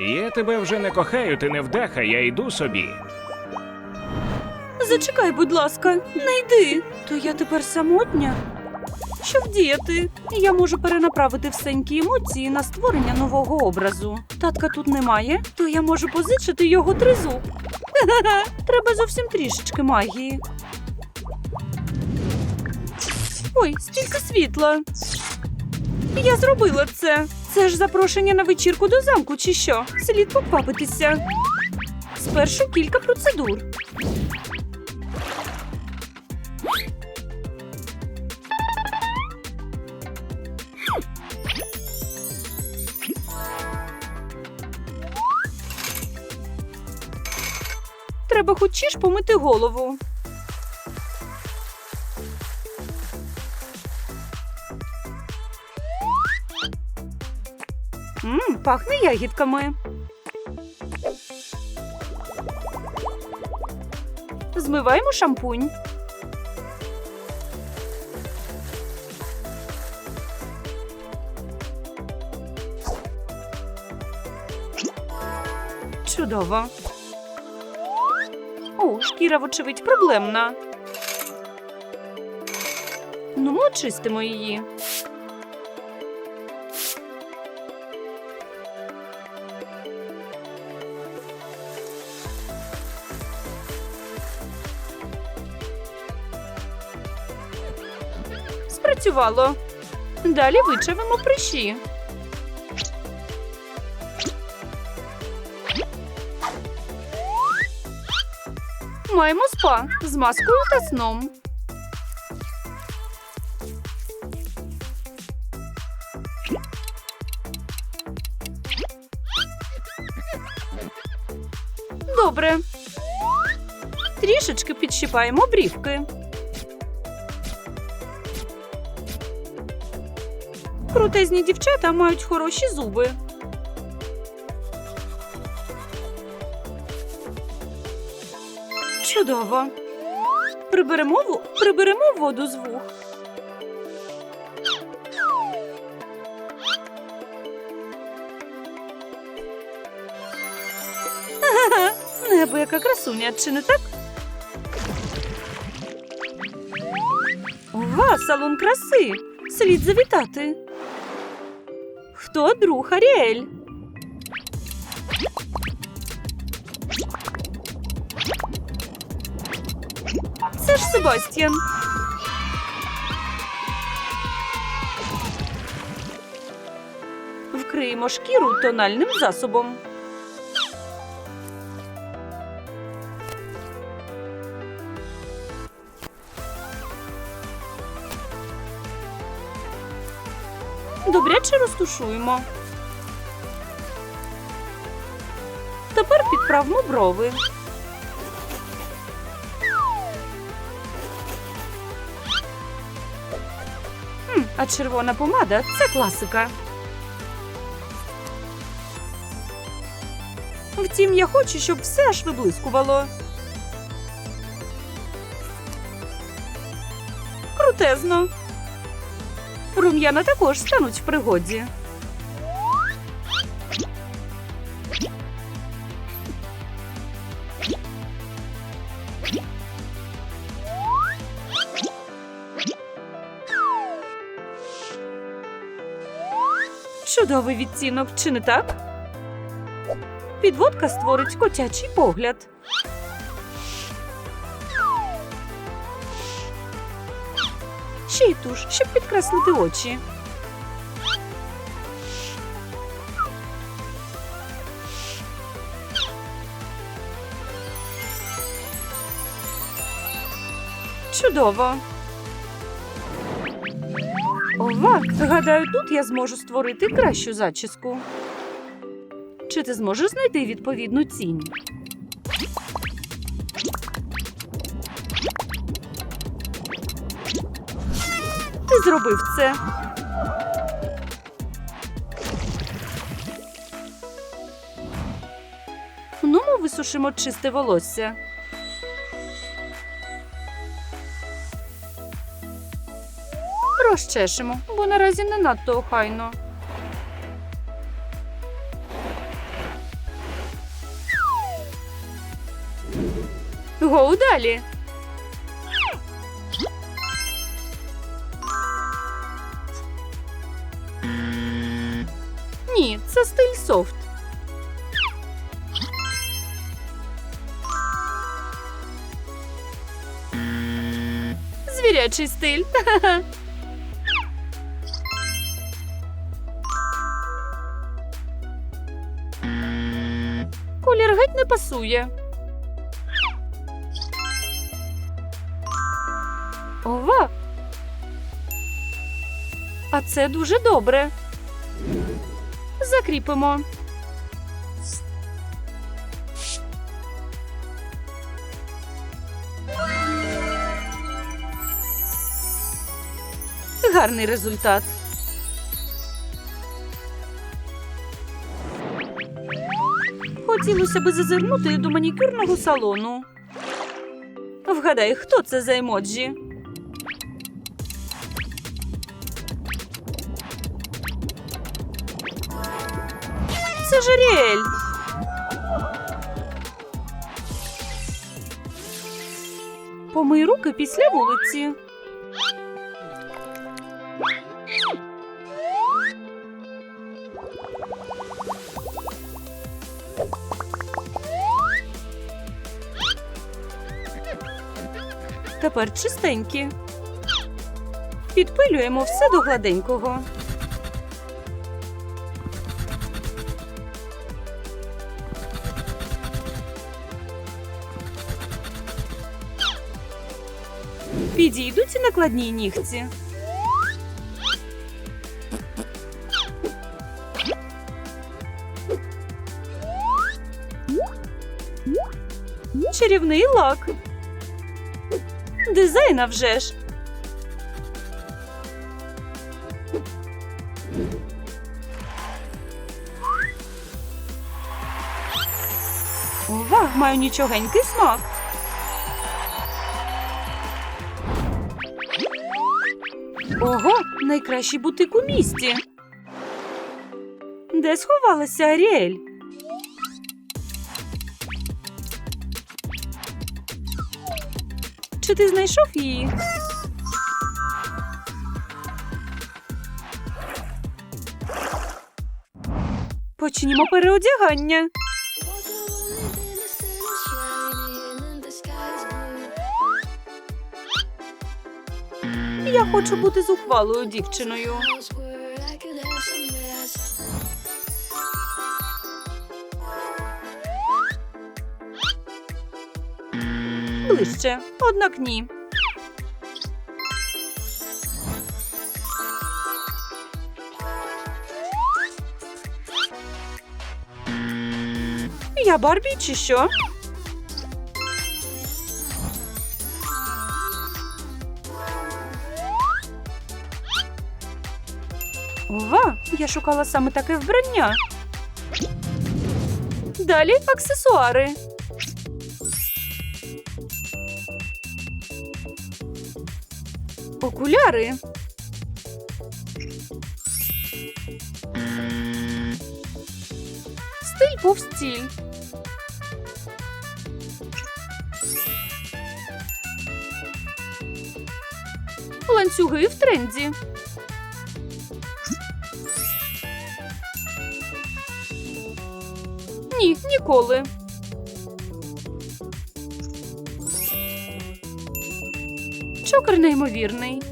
Я тебе вже не кохаю, ти не вдаха, я йду собі. Зачекай, будь ласка, не йди. То я тепер самотня. Що вдіяти? Я можу перенаправити всенькі емоції на створення нового образу. Татка тут немає, то я можу позичити його тризуб. Треба зовсім трішечки магії. Ой, стільки світла. Я зробила це. Це ж запрошення на вечірку до замку, чи що? Слід поквапитися. Спершу кілька процедур. Треба хочеш помити голову. Мм, пахне ягідками. Змиваємо шампунь. Чудово. О, шкіра, вочевидь, проблемна. Ну, очистимо її. Спрацювало. Далі вичавимо прищі. Маємо спа з маскою та сном. Добре. Трішечки підщипаємо брівки. Крутезні дівчата мають хороші зуби. Чудово. Приберемо, приберемо воду з вух. Ага, небо яка красуня, чи не так? Ова, салон краси. Слід завітати. Хто друг Аріель? Це ж Себастьян. Вкриємо шкіру тональним засобом. Добряче розтушуємо. Тепер підправмо брови. А червона помада це класика. Втім, я хочу, щоб все аж виблискувало. Крутезно. Рум'яна також стануть в пригоді. Чудовий відтінок, чи не так? Підводка створить котячий погляд. Ще туш, щоб підкреслити очі. Чудово. Ова, гадаю, тут я зможу створити кращу зачіску. Чи ти зможеш знайти відповідну тінь? зробив це. Ну, ми висушимо чисте волосся. Розчешемо, бо наразі не надто охайно. Гоу далі. Звірячий стиль. Колір геть не пасує. Ова. А це дуже добре. Закріпимо. Гарний результат. Хотілося би зазирнути до манікюрного салону. Вгадай, хто це за емоджі? Це ж Аріель. Помий руки після вулиці. Тепер чистенькі. Підпилюємо все до гладенького. Підійдуть і накладні нігті. Чарівний лак. Дизайна вже ж. Ова, маю нічогенький смак. Ого, найкращий бутик у місті. Де сховалася Аріель? Чи ти знайшов її? Почнімо переодягання. Я хочу бути зухвалою дівчиною. Ближче, однак ні. Я Барбі чи що? Ова, я шукала саме таке вбрання. Далі аксесуари. Окуляри. Стиль повстіль. Ланцюги в тренді. Ні, ніколи. Чокер неймовірний.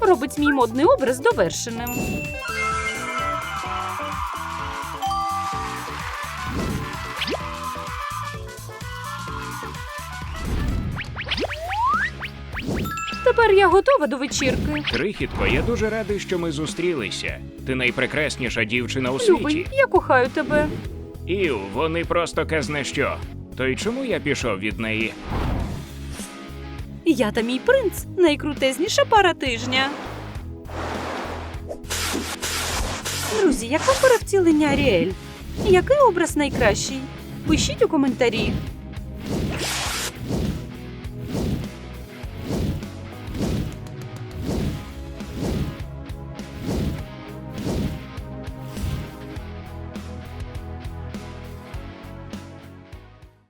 Робить мій модний образ довершеним. Тепер я готова до вечірки. Крихітко, я дуже радий, що ми зустрілися. Ти найпрекрасніша дівчина у світі. Я кохаю тебе. Ів, вони просто казне що. То й чому я пішов від неї? Я та мій принц найкрутезніша пара тижня. Друзі, яка перевтілення Аріель? Який образ найкращий? Пишіть у коментарі.